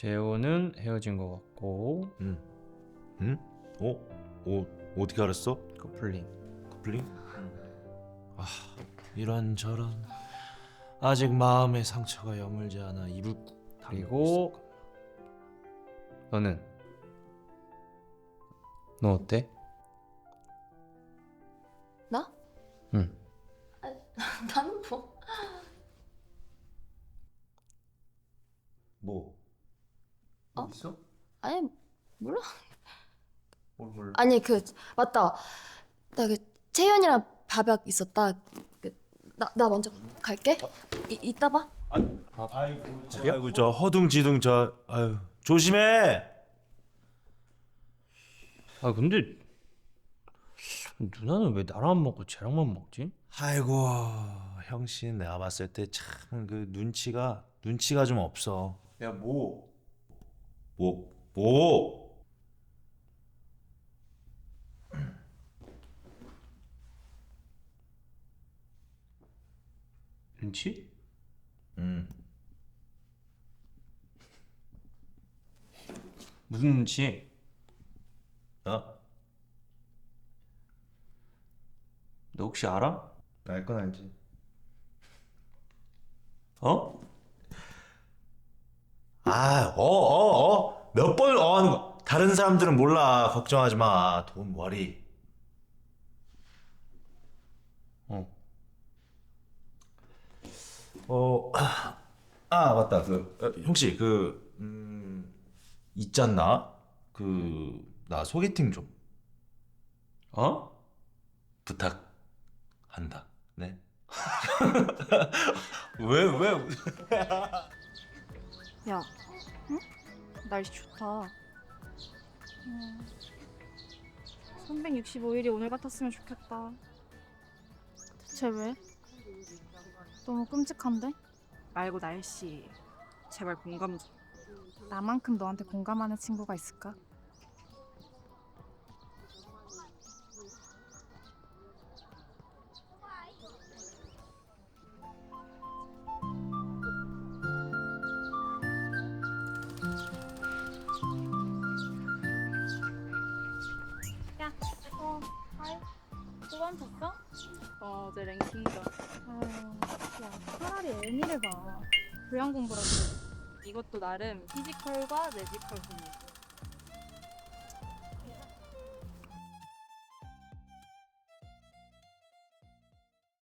재호는 헤어진 것 같고 응. 응? 어? 어? 어떻게 알았어? 커플링. 커플링? 아 이런 저런 아직 마음의 상처가 여물지 않아 입을 꾹 그리고 너는 너 어때? 나? 응. 나는 뭐 뭐? 어? 있어? 아니 몰라 뭘 몰라? 아니 그 맞다 나 그 채연이랑 밥약 있었다 그, 나, 나 먼저 갈게 이, 이따 봐 아이고 저, 아이고 저 허둥지둥 저 아유 조심해. 아 근데 누나는 왜 나랑 안 먹고 쟤랑만 먹지? 아이고 형씨 내가 봤을 때 참 그 눈치가 눈치가 좀 없어. 야 뭐? 뭐? 뭐? 눈치? 음. 무슨 눈치? 어? 너 혹시 알아? 알건 알지. 어? 아, 어, 어, 어. 몇 번, 어, 하는 거. 다른 사람들은 몰라. 걱정하지 마. 돈 머리. 어. 어, 아, 맞다. 그, 어, 형씨, 그, 음, 있잖나? 그, 나 소개팅 좀 어? 부탁한다. 네? 왜, 왜? 야, 응? 날씨 좋다. 음, 365일이 오늘 같았으면 좋겠다. 대체 왜? 너무 끔찍한데? 말고 날씨 제발 공감 좀 나만큼 너한테 공감하는 친구가 있을까? 두번 졌어? 어, 어제 랭킹전 아유, 야, 차라리 애니를 봐. 교양 공부라도. 이것도 나름 피지컬과 내지컬 훈련